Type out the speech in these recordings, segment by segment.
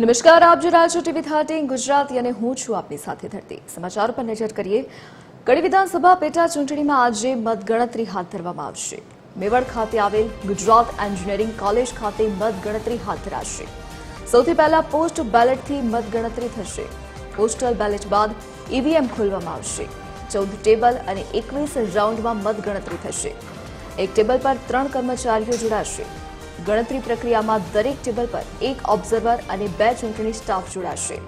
નમસ્કાર, આપ જોઈ રહ્યા ટીવી થર્ટીન ગુજરાતી અને હું છું આપની સાથે ધરતી. સમાચાર પર નજર કરીએ, કડી વિધાનસભા પેટા ચૂંટણીમાં આજે મતગણતરી હાથ ધરવામાં આવશે. મેવડ ખાતે આવેલ ગુજરાત એન્જિનિયરિંગ કોલેજ ખાતે મતગણતરી હાથ ધરાશે. સૌથી પહેલા પોસ્ટ બેલેટથી મતગણતરી થશે. પોસ્ટલ બેલેટ બાદ ઈવીએમ ખોલવામાં આવશે. ચૌદ ટેબલ અને એકવીસ રાઉન્ડમાં મતગણતરી થશે. એક ટેબલ પર ત્રણ કર્મચારીઓ જોડાશે. ગણતરી પ્રક્રિયામાં દરેક ટેબલ પર એક ઓબ્ઝર્વર અને બે ચૂંટણી સ્ટાફ જોડાશે.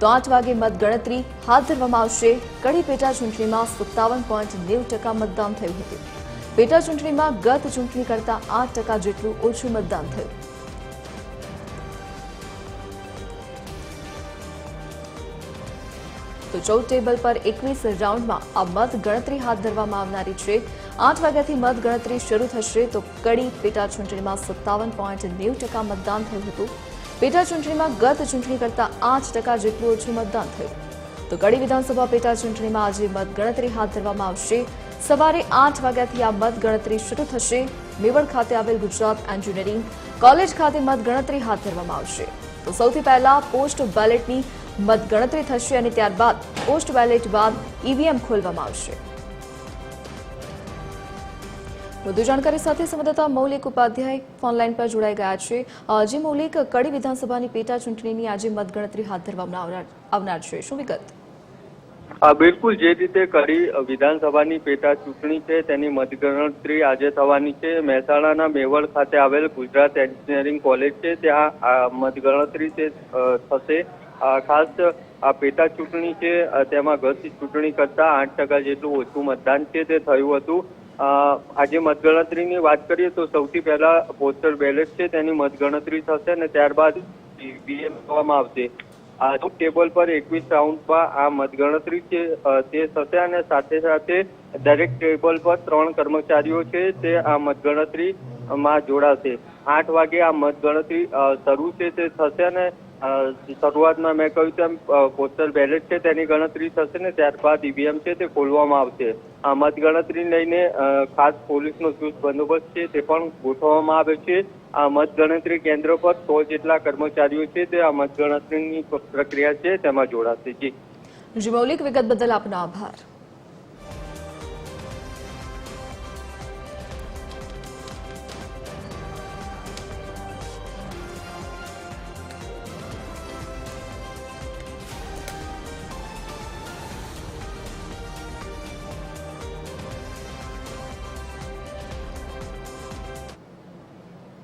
તો આઠ વાગે મતગણતરી હાથ ધરવામાં આવશે. કડી પેટા ચૂંટણીમાં સત્તાવન પોઈન્ટ નેવું ટકા મતદાન થયું હતું. પેટા ચૂંટણીમાં ગત ચૂંટણી કરતાં આઠ ટકા જેટલું ઓછું મતદાન થયું. તો ચૌદ ટેબલ પર એકવીસ રાઉન્ડમાં આ મત ગણતરી હાથ ધરવામાં આવનારી છે. આઠ વાગ્યાથી મત ગણતરી શરૂ થશે તો કડી પેટા ચૂંટણીમાં સત્તાવન પોઈન્ટ નેવું ટકા મતદાન થયું હતું. પેટા ચૂંટણીમાં ગત ચૂંટણી કરતાં આઠ ટકા જેટલું ઓછું મતદાન થયું. તો કડી વિધાનસભા પેટા ચૂંટણીમાં આજે મતગણતરી હાથ ધરવામાં આવશે. સવારે આઠ વાગ્યાથી આ મતગણતરી શરૂ થશે. મેવડ ખાતે આવેલ ગુજરાત એન્જિનિયરિંગ કોલેજ ખાતે મતગણતરી હાથ ધરવામાં આવશે. તો સૌથી પહેલા પોસ્ટ બેલેટની મતગણતરી થશે અને ત્યારબાદ પોસ્ટ બેલેટ બાદ ઈવીએમ ખોલવામાં આવશે. વધુ જાણકારી સાથે સંવાદદાતા મૌલિક ઉપાધ્યાય ફોનલાઈન પર જોડાઈ ગયા છે. આજે મૌલિક, કડી વિધાનસભાની પેટા ચૂંટણીની આજે મતગણતરી હાથ ધરવામાં આવનાર છે. શું વિગત? બિલકુલ જે રીતે કડી વિધાનસભાની પેટા ચૂંટણી છે, તેની મતગણતરી આજે થવાની છે. મહેસાણાના મેવડ ખાતે આવેલ ગુજરાત એન્જિનિયરિંગ કોલેજ છે. ત્યાં મતગણતરી થશે. ખાસ આ પેટા ચૂંટણી છે તેમાં ગત ચૂંટણી કરતાં આઠ ટકા જેટલું ઓછું મતદાન છે તે થયું હતું. આજે મતગણતરીની વાત કરીએ તો સૌથી પહેલા પોસ્ટલ બેલેટ છે, તેની મતગણતરી થશે અને ત્યારબાદ ઈવીએમ કરવામાં આવશે. આ ટેબલ પર એકવીસ રાઉન્ડમાં આ મતગણતરી છે તે થશે અને સાથે સાથે દરેક ટેબલ પર ત્રણ કર્મચારીઓ છે, તે આ મતગણતરી માં જોડાશે. આઠ વાગે આ મતગણતરી શરૂ છે, તે થશે અને શરૂઆતમાં મેં કહ્યું તેમ પોસ્ટલ બેલેટ છે તેની ગણતરી થશે ને ત્યારબાદ ઈવીએમ છે તે ખોલવામાં આવશે. આ મતગણતરી લઈને ખાસ પોલીસનો ચુસ્ત બંદોબસ્ત છે તે પણ ગોઠવવામાં આવે છે. આ મતગણતરી કેન્દ્ર પર સો જેટલા કર્મચારીઓ છે તે આ મતગણતરીની પ્રક્રિયા છે તેમાં જોડાશે. જી, મૌલિક વિગત બદલ આપનો આભાર.